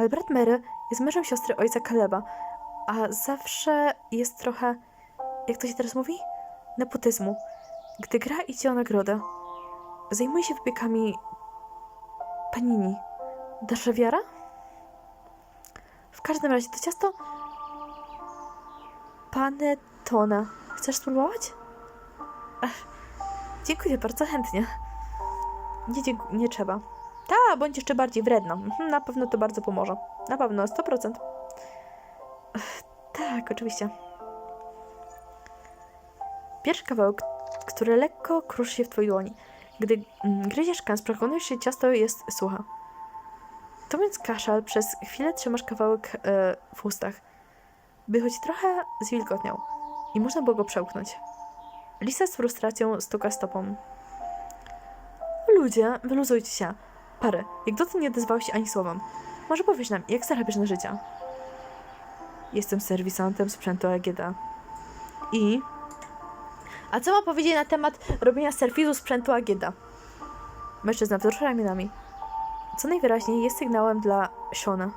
Ale brat Mary jest mężem siostry ojca Kaleba, a zawsze jest trochę, jak to się teraz mówi? Nepotyzmu. Gdy gra idzie o nagrodę, zajmuje się wypiekami panini. Dasz wiara? W każdym razie to ciasto panettone. Chcesz spróbować? Ech, dziękuję bardzo chętnie. Nie, nie trzeba. Ta, bądź jeszcze bardziej wredna. Mhm, Na pewno to bardzo pomoże. Na pewno, 100%. Ech, tak, oczywiście. Pierwszy kawałek, który lekko kruszy się w twojej dłoni. Gdy mm, gryziesz kęs, przekonujesz się, ciasto jest suche. To więc kaszal, przez chwilę trzymasz kawałek e, w ustach, by choć trochę zwilgotniał i można było go przełknąć. Lisa z frustracją stuka stopą. Ludzie, wyluzujcie się. Pary, jak dotąd nie odezwałeś się ani słowem. Może powiesz nam, jak zarabiasz na życie? Jestem serwisantem sprzętu AGD. I? A co ma powiedzieć na temat robienia serwisu sprzętu AGD? Mężczyzna wzrusza ramionami. Co najwyraźniej jest sygnałem dla Shona.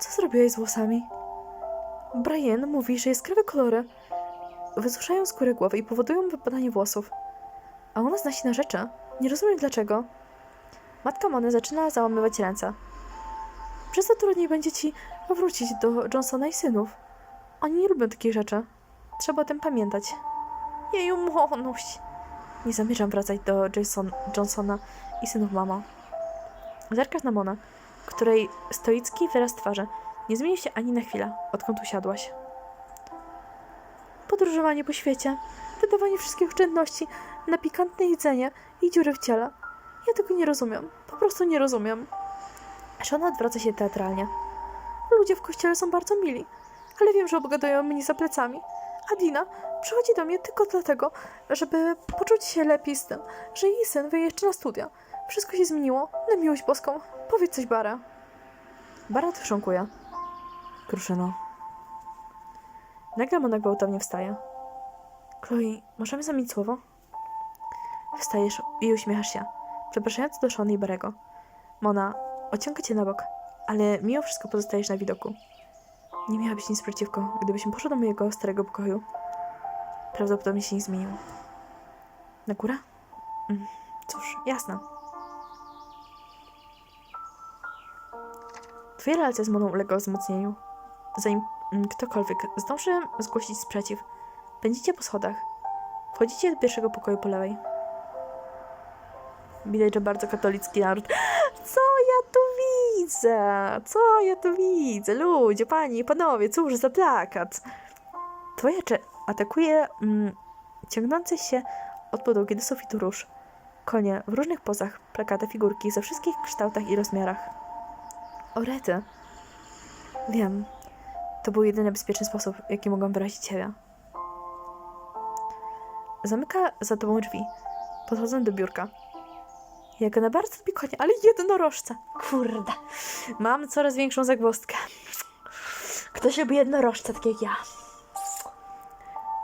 Co zrobiłeś z włosami? Brian mówi, że jaskrawe kolory wysuszają skórę głowy i powodują wypadanie włosów. A ona zna się na rzeczy. Nie rozumiem dlaczego. Matka Mony zaczyna załamywać ręce. Przez to trudniej będzie ci wrócić do Johnsona i synów. Oni nie lubią takich rzeczy. Trzeba o tym pamiętać. Jeju, Monuś. Nie zamierzam wracać do Jason, Johnsona i synów mama. Zerkasz na Monę, której stoicki wyraz twarzy nie zmienił się ani na chwilę, odkąd usiadłaś. Podróżowanie po świecie, wydawanie wszystkich oszczędności na pikantne jedzenie i dziury w ciele. Ja tego nie rozumiem. Po prostu nie rozumiem. Szona odwraca się teatralnie. Ludzie w kościele są bardzo mili, ale wiem, że obgadują mnie za plecami. A Dina przychodzi do mnie tylko dlatego, żeby poczuć się lepiej z tym, że jej syn wyjeżdża na studia. Wszystko się zmieniło. Na miłość boską. Powiedz coś, Bara. Bara chrząkuje. Kruszyno. Nagle Mona gwałtownie wstaje. Chloe, możemy zamienić słowo? Wstajesz i uśmiechasz się, przepraszając do Shona i Barego. Mona, ociąga cię na bok, ale mimo wszystko pozostajesz na widoku. Nie miałabyś nic przeciwko, gdybyśmy poszły do mojego starego pokoju. Prawdopodobnie się nie zmienił. Na górę? Mm, cóż, jasne. Twoja relacja z Moną uległa wzmocnieniu. Zanim ktokolwiek zdąży zgłosić sprzeciw, pędzicie po schodach. Wchodzicie do pierwszego pokoju po lewej. Widać, że bardzo katolicki naród. Co ja tu widzę? Co ja tu widzę? Ludzie, panie i panowie, cóż za plakat? Twoja cze atakuje mm, ciągnące się od podłogi do sufitu róż. Konie w różnych pozach, plakaty, figurki ze wszystkich kształtach i rozmiarach. Orety. Wiem. To był jedyny bezpieczny sposób, jaki mogłam wyrazić Ciebie. Zamyka za tobą drzwi. Podchodzę do biurka. Jak na bardzo lubi konie, ale jednorożca. Kurde. Mam coraz większą zagwozdkę. Ktoś lubi jednorożca, tak jak ja.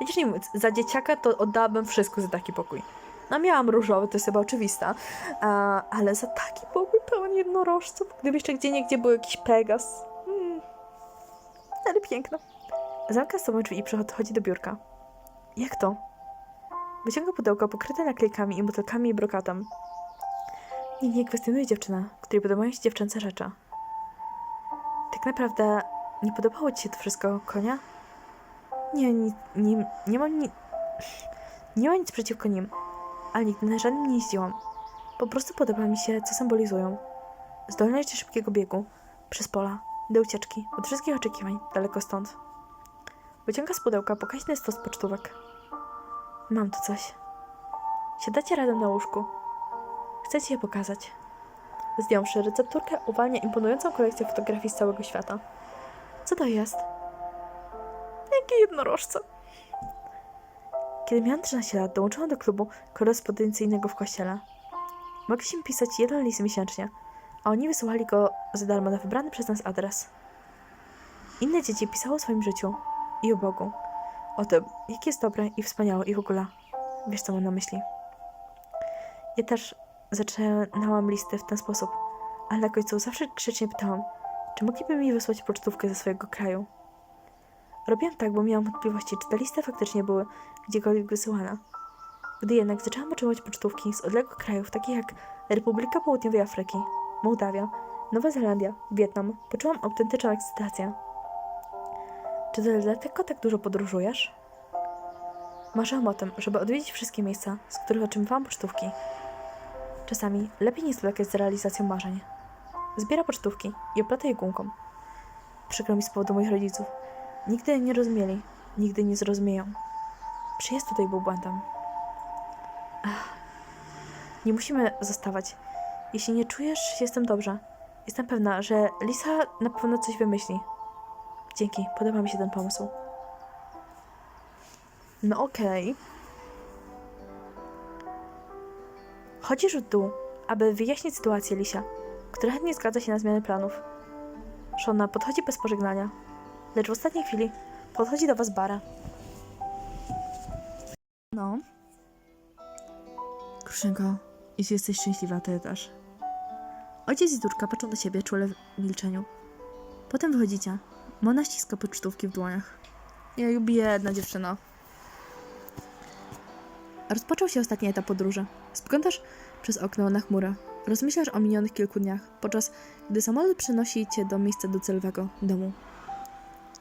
Widzisz, nie mówiąc, za dzieciaka to oddałabym wszystko za taki pokój. No miałam różowy, to jest chyba oczywista, a, ale za taki pokój pełen jednorożców, gdyby jeszcze gdzie niegdzie był jakiś Pegas. Mm. Ale piękno. Zamyka z sobą drzwi i przychodzi do biurka. Jak to? Wyciąga pudełko pokryte naklejkami i butelkami i brokatem. Nie, nie kwestionuje dziewczyna, której podobają się dziewczęce rzeczy. Tak naprawdę nie podobało ci się to wszystko, konia? Nie, nie, nie, nie mam ni... Nie mam nic przeciwko nim, ale nigdy na żadnym nie jeździłam. Po prostu podoba mi się, co symbolizują. Zdolność do szybkiego biegu, przez pola, do ucieczki, od wszystkich oczekiwań, daleko stąd. Wyciąga z pudełka pokaźny stos pocztówek. Mam tu coś. Siadacie razem na łóżku. Chcę ci je pokazać. Zdjąwszy recepturkę, uwalnia imponującą kolekcję fotografii z całego świata. Co to jest? Jakie jednorożce. Kiedy miałam 13 lat, dołączyłam do klubu korespondencyjnego w kościele. Mogliśmy pisać jeden list miesięcznie, a oni wysyłali go za darmo na wybrany przez nas adres. Inne dzieci pisały o swoim życiu i o Bogu, o tym, jak jest dobre i wspaniałe i w ogóle. Wiesz, co mam na myśli. Ja też zaczynałam listy w ten sposób, ale na końcu zawsze grzecznie pytałam, czy mogliby mi wysłać pocztówkę ze swojego kraju. Robiłam tak, bo miałam wątpliwości, czy te listy faktycznie były gdziekolwiek wysyłane. Gdy jednak zaczęłam otrzymywać pocztówki z odległych krajów, takich jak Republika Południowej Afryki, Mołdawia, Nowa Zelandia, Wietnam, poczułam autentyczną ekscytację. Czy to dlatego tak dużo podróżujesz? Marzyłam o tym, żeby odwiedzić wszystkie miejsca, z których otrzymywałam pocztówki. Czasami lepiej nie zwlekać z realizacją marzeń. Zbiera pocztówki i oplata je gumką. Przykro mi z powodu moich rodziców. Nigdy nie rozumieli, nigdy nie zrozumieją. Przyjazd tutaj był błędem. Ach. Nie musimy zostawać. Jeśli nie czujesz, jestem dobrze. Jestem pewna, że Lisa na pewno coś wymyśli. Dzięki, podoba mi się ten pomysł. No okej. Chodzisz w dół, aby wyjaśnić sytuację Lisia, która chętnie zgadza się na zmianę planów. Shona podchodzi bez pożegnania, lecz w ostatniej chwili podchodzi do was Bara. No. Kruszynko, jeśli jesteś szczęśliwa, to ja też. Ojciec i córka patrzą do siebie czule w milczeniu. Potem wychodzicie. Mona ściska pocztówki w dłoniach. Jej, biedna dziewczyna. Rozpoczął się ostatni etap podróży. Spoglądasz przez okno na chmurę. Rozmyślasz o minionych kilku dniach, podczas gdy samolot przenosi cię do miejsca docelowego domu.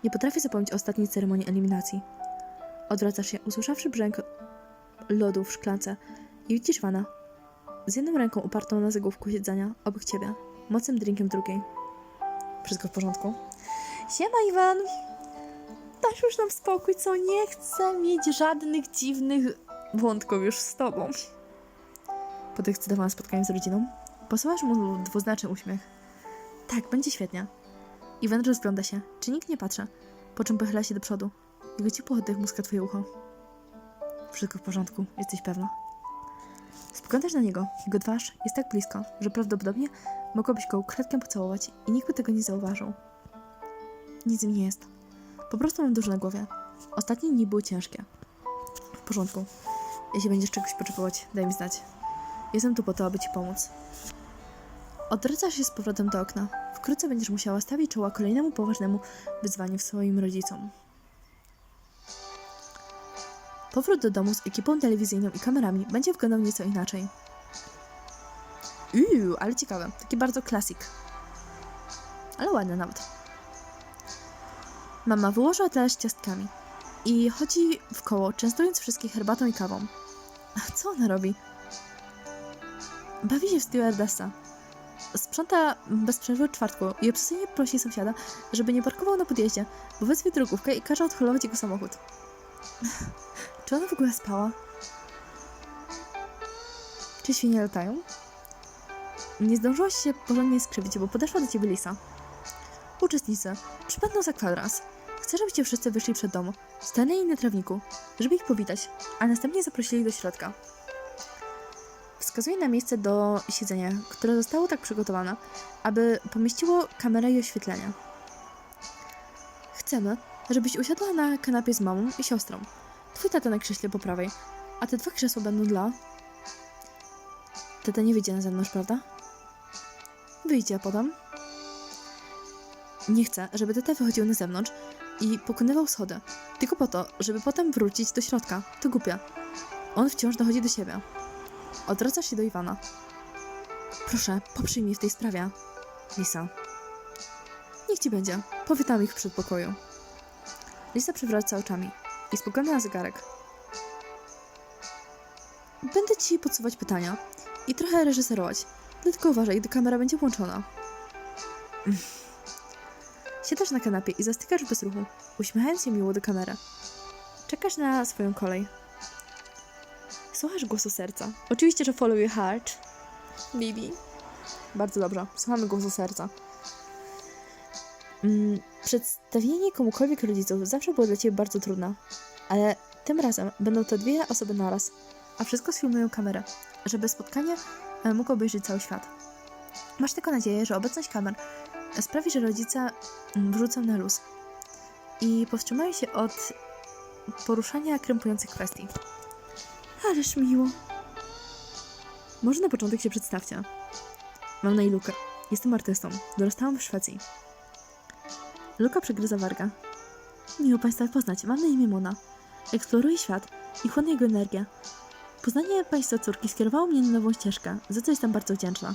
Nie potrafię zapomnieć ostatniej ceremonii eliminacji. Odwracasz się, usłyszawszy brzęk lodu w szklance i widzisz Wana. Z jedną ręką upartą na zagłówku siedzenia obok ciebie, mocnym drinkiem drugiej. Wszystko w porządku? Siema Iwan! Dasz już nam spokój, co? Nie chcę mieć żadnych dziwnych wątków już z tobą. Podekscytowana spotkaniem z rodziną, posyłasz mu dwuznaczny uśmiech. Tak, będzie świetnie. Iwan rozgląda się, czy nikt nie patrzy, po czym pochyla się do przodu. Jego ciepły oddech muska twoje ucho. Wszystko w porządku, jesteś pewna? Spoglądasz na niego, jego twarz jest tak blisko, że prawdopodobnie mogłabyś go ukradkiem pocałować i nikt by tego nie zauważył. Nic mi nie jest. Po prostu mam dużo na głowie. Ostatnie dni były ciężkie. W porządku. Jeśli będziesz czegoś potrzebować, daj mi znać. Jestem tu po to, aby ci pomóc. Odwracasz się z powrotem do okna. Wkrótce będziesz musiała stawić czoła kolejnemu poważnemu wyzwaniu swoim rodzicom. Powrót do domu z ekipą telewizyjną i kamerami będzie wyglądał nieco inaczej. Uuu, ale ciekawe. Taki bardzo klasik. Ale ładny nawet. Mama wyłożyła talerz ciastkami i chodzi w koło, częstując wszystkich herbatą i kawą. A co ona robi? Bawi się w stewardessa. Sprząta bez przerwy czwartku i obsesyjnie prosi sąsiada, żeby nie parkował na podjeździe, bo wezwie drogówkę i każe odholować jego samochód. Czy ona w ogóle spała? Czy świnie latają? Nie zdążyłaś się porządnie skrzywić, bo podeszła do ciebie Lisa. Uczestnicy, przypadną za kwadrans. Chcę, żebyście wszyscy wyszli przed domu, stanęli na trawniku, żeby ich powitać, a następnie zaprosili do środka. Wskazuje na miejsce do siedzenia, które zostało tak przygotowane, aby pomieściło kamerę i oświetlenie. Chcemy, żebyś usiadła na kanapie z mamą i siostrą. Twój tata na krześle po prawej, a te dwa krzesła będą dla... Tata nie wyjdzie na zewnątrz, prawda? Wyjdzie, a potem... Nie chcę, żeby tata wychodził na zewnątrz i pokonywał schody, tylko po to, żeby potem wrócić do środka. To głupia. On wciąż dochodzi do siebie. Odwracasz się do Iwana. Proszę, poprzyj mnie w tej sprawie. Lisa. Niech ci będzie. Powitam ich w przedpokoju. Lisa przewraca oczami i spogląda na zegarek. Będę ci podsuwać pytania i trochę reżyserować. Tylko uważaj, gdy kamera będzie włączona. Siadasz na kanapie i zastykasz bez ruchu, uśmiechając się miło do kamery. Czekasz na swoją kolej. Słuchasz głosu serca. Oczywiście, że follow your heart. Bibi. Bardzo dobrze. Słuchamy głosu serca. Mm, przedstawienie komukolwiek rodziców zawsze było dla Ciebie bardzo trudne, ale tym razem będą to dwie osoby naraz, a wszystko sfilmują kamerę, żeby spotkanie e, mógł obejrzeć cały świat. Masz tylko nadzieję, że obecność kamer sprawi, że rodzice mm, wrzucą na luz i powstrzymają się od poruszania krępujących kwestii. Ależ miło. Może na początek się przedstawcie. Mam na, imię Jestem artystą. Dorastałam w Szwecji. Luka przegryza warga. Miło Państwa poznać. Mam na imię Mona. Eksploruję świat i chłonę jego energię. Poznanie Państwa córki skierowało mnie na nową ścieżkę, za co jestem bardzo wdzięczna.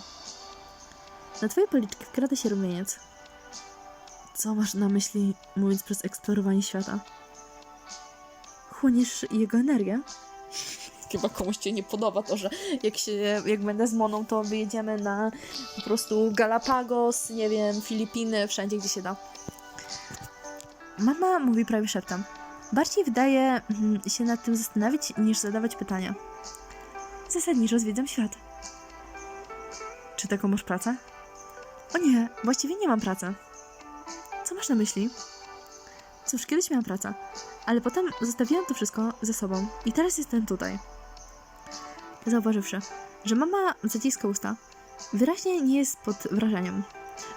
Na Twoje policzki wkrada się rumieniec. Co masz na myśli, mówiąc przez eksplorowanie świata? Chłoniesz jego energię? Chyba komuś się nie podoba to, że jak, się, jak będę z Moną, to wyjedziemy na po prostu Galapagos, nie wiem, Filipiny, wszędzie gdzie się da. Mama mówi prawie szeptem. Bardziej wydaje mm, się nad tym zastanawiać, niż zadawać pytania. Zasadniczo zwiedzam świat. Czy taką masz pracę? O nie, właściwie nie mam pracy. Co masz na myśli? Cóż, kiedyś miałam pracę, ale potem zostawiłam to wszystko ze sobą i teraz jestem tutaj. Zauważywszy, że mama zaciska usta, wyraźnie nie jest pod wrażeniem.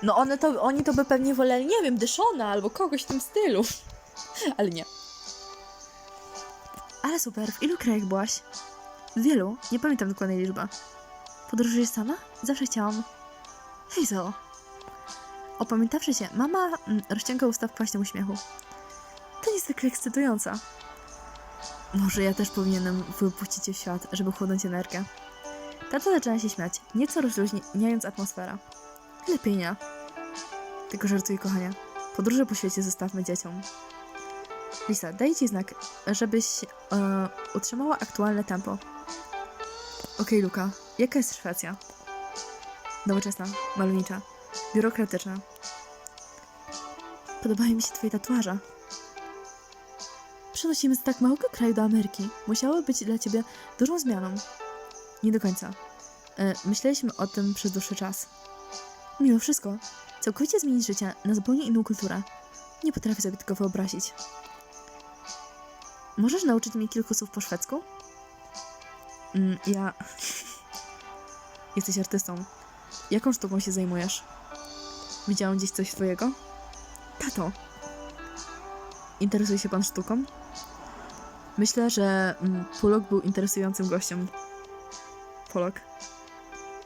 No one to, oni to by pewnie woleli, nie wiem, Dyszona albo kogoś w tym stylu. Ale nie. Ale super, w ilu krajach byłaś? W wielu, nie pamiętam dokładnej liczby. Podróżujesz sama? Zawsze chciałam. Hazel. Opamiętawszy się, mama mm, rozciąga usta w kwaśnym uśmiechu. To niezwykle ekscytujące. Może ja też powinienem wypuścić cię w świat, żeby chłonąć energię. Tata zaczyna się śmiać, nieco rozluźniając atmosferę. Lepiej nie. Tylko żartuję, kochanie. Podróże po świecie zostawmy dzieciom. Lisa, daj ci znak, żebyś e, utrzymała aktualne tempo. Okej, Luka. Jaka jest Szwecja? Nowoczesna, malownicza, biurokratyczna. Podobają mi się twoje tatuaże. Przenosimy z tak małego kraju do Ameryki. Musiało być dla ciebie dużą zmianą. Nie do końca. E, myśleliśmy o tym przez dłuższy czas. Mimo wszystko, całkowicie zmienić życie na zupełnie inną kulturę. Nie potrafię sobie tego wyobrazić. Możesz nauczyć mnie kilku słów po szwedzku? Mm, ja. Jesteś artystą. Jaką sztuką się zajmujesz? Widziałam gdzieś coś twojego? Tato. Interesuje się pan sztuką? Myślę, że mm, był interesującym gościem. Polok?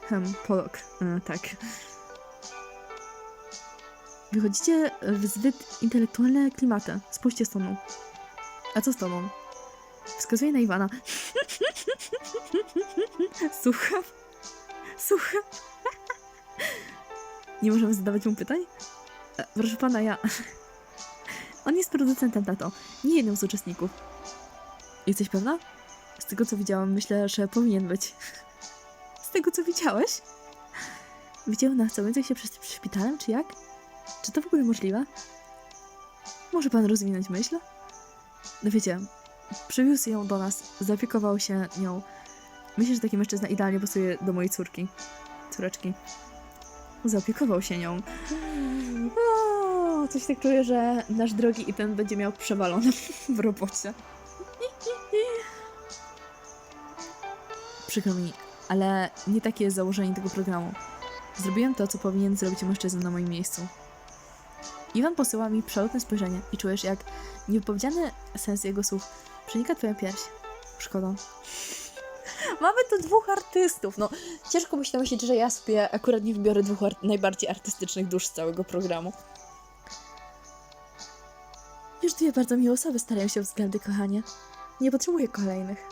Hem, Polok. E, tak. Wychodzicie w zbyt intelektualne klimaty. Spójrzcie z. A co z tobą? Wskazuje na Iwana. Słucham. Słucham. Nie możemy zadawać mu pytań? E, Proszę pana, ja... On jest producentem, tato. Nie jednym z uczestników. Jesteś pewna? Z tego, co widziałam, myślę, że powinien być. Z tego, co widziałeś? Widział nas całujących się przed szpitalem, czy jak? Czy to w ogóle możliwe? Może pan rozwinąć myśl? No wiecie, przywiózł ją do nas, zaopiekował się nią. Myślę, że taki mężczyzna idealnie pasuje do mojej córki. Córeczki. Zaopiekował się nią. O, coś tak czuję, że nasz drogi i ten będzie miał przewalone w robocie. Przykro mi, ale nie takie jest założenie tego programu. Zrobiłem to, co powinien zrobić mężczyzna na moim miejscu. Iwan posyła mi przelotne spojrzenie i czujesz, jak niewypowiedziany sens jego słów przenika twoją pierś. Szkoda. Mamy tu dwóch artystów. No, ciężko mi się myśleć, że ja sobie akurat nie wybiorę dwóch ar- najbardziej artystycznych dusz z całego programu. Już dwie bardzo miłe osoby starają się o względy, kochanie. Nie potrzebuję kolejnych.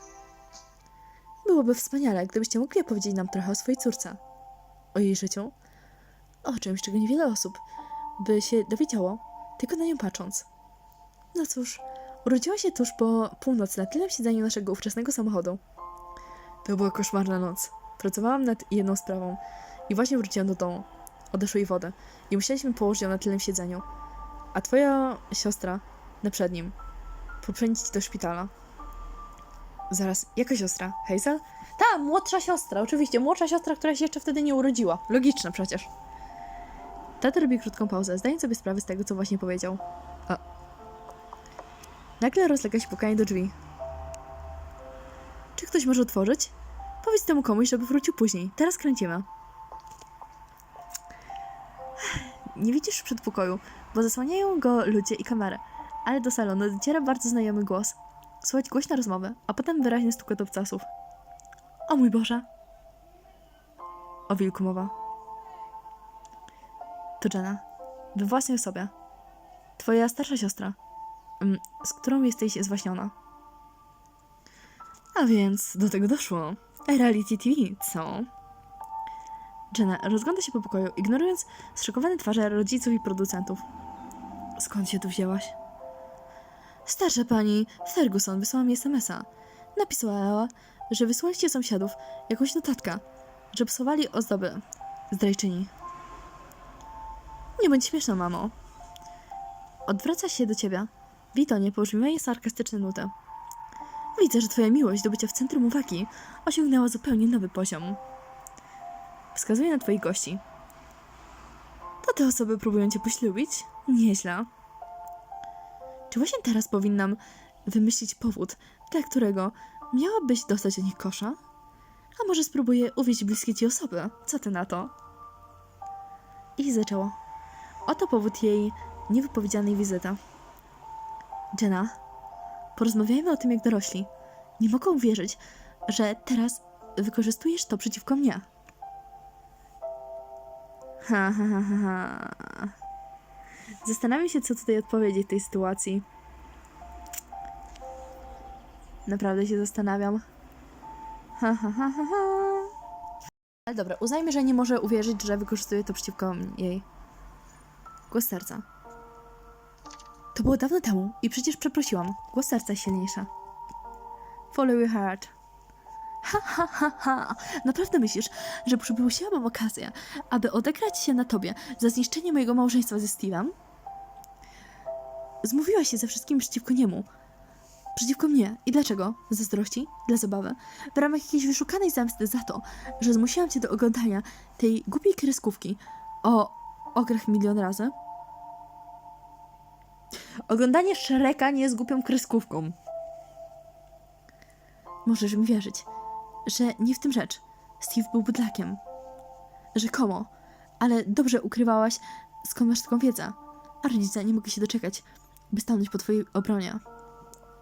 Byłoby wspaniale, gdybyście mogli opowiedzieć nam trochę o swojej córce. O jej życiu. O czymś, czego niewiele osób by się dowiedziało, tylko na nią patrząc. No cóż, urodziła się tuż po północy na tylnym siedzeniu naszego ówczesnego samochodu. To była koszmarna noc. Pracowałam nad jedną sprawą i właśnie wróciłam do domu. Odeszły jej wody i musieliśmy położyć ją na tylnym siedzeniu. A twoja siostra na przednim. Poprzędzić cię do szpitala. Zaraz, jaka siostra? Hazel? Ta, młodsza siostra, oczywiście. Młodsza siostra, która się jeszcze wtedy nie urodziła. Logiczne przecież. Tata robi krótką pauzę, zdając sobie sprawę z tego, co właśnie powiedział. A. Nagle rozlega się pukanie do drzwi. Czy ktoś może otworzyć? Powiedz temu komuś, żeby wrócił później. Teraz kręcimy. Nie widzisz w przedpokoju, bo zasłaniają go ludzie i kamerę, ale do salonu dociera bardzo znajomy głos. Słychać głośne rozmowy, a potem wyraźny stukot obcasów. O mój Boże! O wilku mowa. To Jenna. We własnej osobie. Twoja starsza siostra, mm, z którą jesteś zwaśniona. A więc do tego doszło. Reality TV, co? Jenna rozgląda się po pokoju, ignorując zszokowane twarze rodziców i producentów. Skąd się tu wzięłaś? Starsza pani Ferguson wysłała mi SMS-a. Napisała, że wysłaliście sąsiadów jakąś notatkę, że psowali ozdoby. Zdrajczyni. Nie bądź śmieszna, mamo. Odwraca się do ciebie. Witonie pobrzmiewa jej sarkastyczne nuty. Widzę, że twoja miłość do bycia w centrum uwagi osiągnęła zupełnie nowy poziom. Wskazuje na twoich gości. To te osoby próbują cię poślubić? Nieźle. Czy właśnie teraz powinnam wymyślić powód, dla którego miałabyś dostać od nich kosza? A może spróbuję uwieść bliskie ci osoby? Co ty na to? I zaczęło. Oto powód jej niewypowiedzianej wizyty. Jenna, porozmawiajmy o tym jak dorośli. Nie mogę uwierzyć, że teraz wykorzystujesz to przeciwko mnie. Ha, ha, ha, ha. Zastanawiam się, co tutaj odpowiedzieć w tej sytuacji. Naprawdę się zastanawiam. Ha, ha, ha, ha, ha. Ale dobra, uznajmy, że nie może uwierzyć, że wykorzystuje to przeciwko jej. Głos serca. To było dawno temu i przecież przeprosiłam. Głos serca silniejsza. Follow your heart. Ha, ha, ha, ha. Naprawdę myślisz, że przypuściłabym okazję, aby odegrać się na tobie za zniszczenie mojego małżeństwa ze Steve'em? Zmówiłaś się ze wszystkim przeciwko niemu. Przeciwko mnie. I dlaczego? Z Zazdrości? Dla zabawy? W ramach jakiejś wyszukanej zemsty za to, że zmusiłam cię do oglądania tej głupiej kreskówki o ograch milion razy? Oglądanie Shreka nie jest głupią kreskówką. Możesz mi wierzyć, że nie w tym rzecz. Steve był bydlakiem. Rzekomo, ale dobrze ukrywałaś, skąd masz taką wiedzę. A rodzice nie mogli się doczekać, by stanąć po twojej obronie.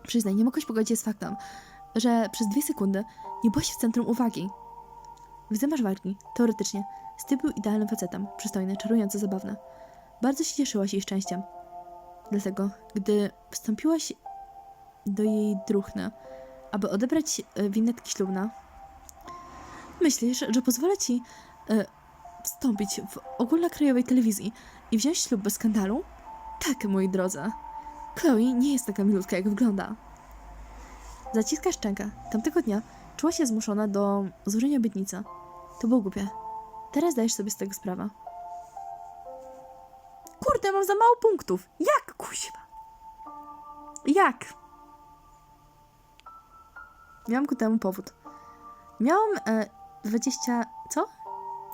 Przyznaj, nie mogłeś pogodzić się z faktem, że przez dwie sekundy nie byłaś w centrum uwagi. Widzę masz wargi, teoretycznie. Steve był idealnym facetem, przystojny, czarująco zabawny. Bardzo się cieszyłaś jej szczęściem. Dlatego, gdy wstąpiłaś do jej druchny, aby odebrać e, winetki ślubne, myślisz, że pozwolę ci e, wstąpić w ogólnokrajowej telewizji i wziąć ślub bez skandalu? Tak, moi drodzy. Chloe nie jest taka milutka, jak wygląda. Zaciska szczękę. Tamtego dnia czuła się zmuszona do złożenia obietnicy. To było głupie. Teraz dajesz sobie z tego sprawę. Kurde, mam za mało punktów. Jak, kuźwa? Jak? Miałam ku temu powód. Miałam e, 20... co?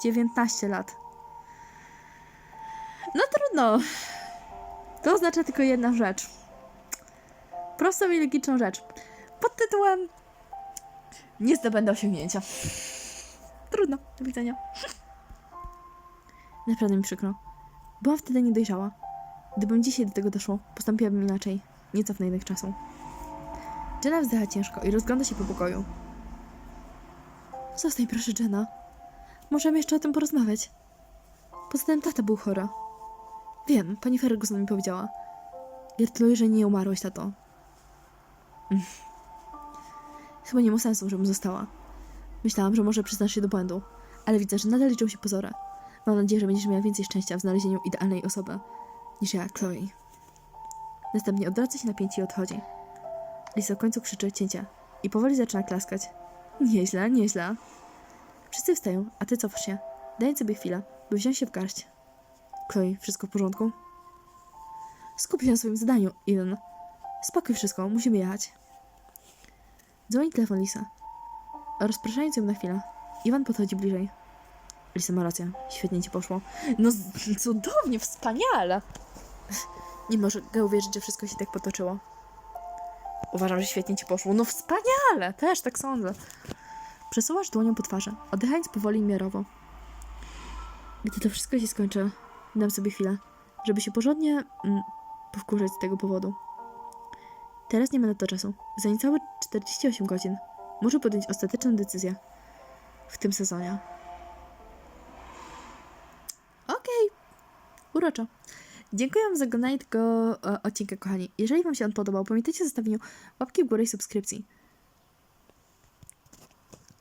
19 lat. No trudno. To oznacza tylko jedna rzecz. Prostą i logiczną rzecz. Pod tytułem Nie zdobędę osiągnięcia. Trudno. Do widzenia. Naprawdę mi przykro. Byłam wtedy niedojrzała. Gdybym dzisiaj do tego doszło, postąpiłabym inaczej. Nie cofnę jednak czasu. Jenna wzdycha ciężko i rozgląda się po pokoju. Zostań proszę, Jenna. Możemy jeszcze o tym porozmawiać. Poza tym tata był chory. Wiem, pani Ferguson mi powiedziała. Gratuluję, że nie umarłeś, tato. Mm. Chyba nie ma sensu, żebym została. Myślałam, że może przyznasz się do błędu, ale widzę, że nadal liczą się pozory. Mam nadzieję, że będziesz miała więcej szczęścia w znalezieniu idealnej osoby niż ja, Chloe. Następnie odwraca się na i odchodzi. Lisa w końcu krzyczy cięcie i powoli zaczyna klaskać. Nieźle, nieźle. Wszyscy wstają, a ty cofasz się, dając sobie chwilę, by wziąć się w garść. Chloe, wszystko w porządku? Skup się na swoim zadaniu, Eden. Spokój wszystko, musimy jechać. Dzwoni telefon Lisa. Rozpraszając ją na chwilę, Iwan podchodzi bliżej. Lisa ma rację, świetnie ci poszło. No, cudownie, wspaniale! Nie mogę uwierzyć, że wszystko się tak potoczyło. Uważam, że świetnie ci poszło. No wspaniale! Też tak sądzę. Przesuwasz dłonią po twarzy, oddychając powoli i miarowo. Gdy to wszystko się skończy, dam sobie chwilę, żeby się porządnie mm, powkurzać z tego powodu. Teraz nie ma na to czasu. Za niecałe 48 godzin muszę podjąć ostateczną decyzję w tym sezonie. Okej. Uroczo. Dziękuję za oglądanie tego e, odcinka, kochani. Jeżeli Wam się on podobał, pamiętajcie o zostawieniu łapki w górę i subskrypcji.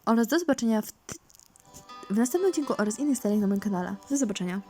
Oraz do zobaczenia w, w następnym odcinku oraz innych seriach na moim kanale. Do zobaczenia.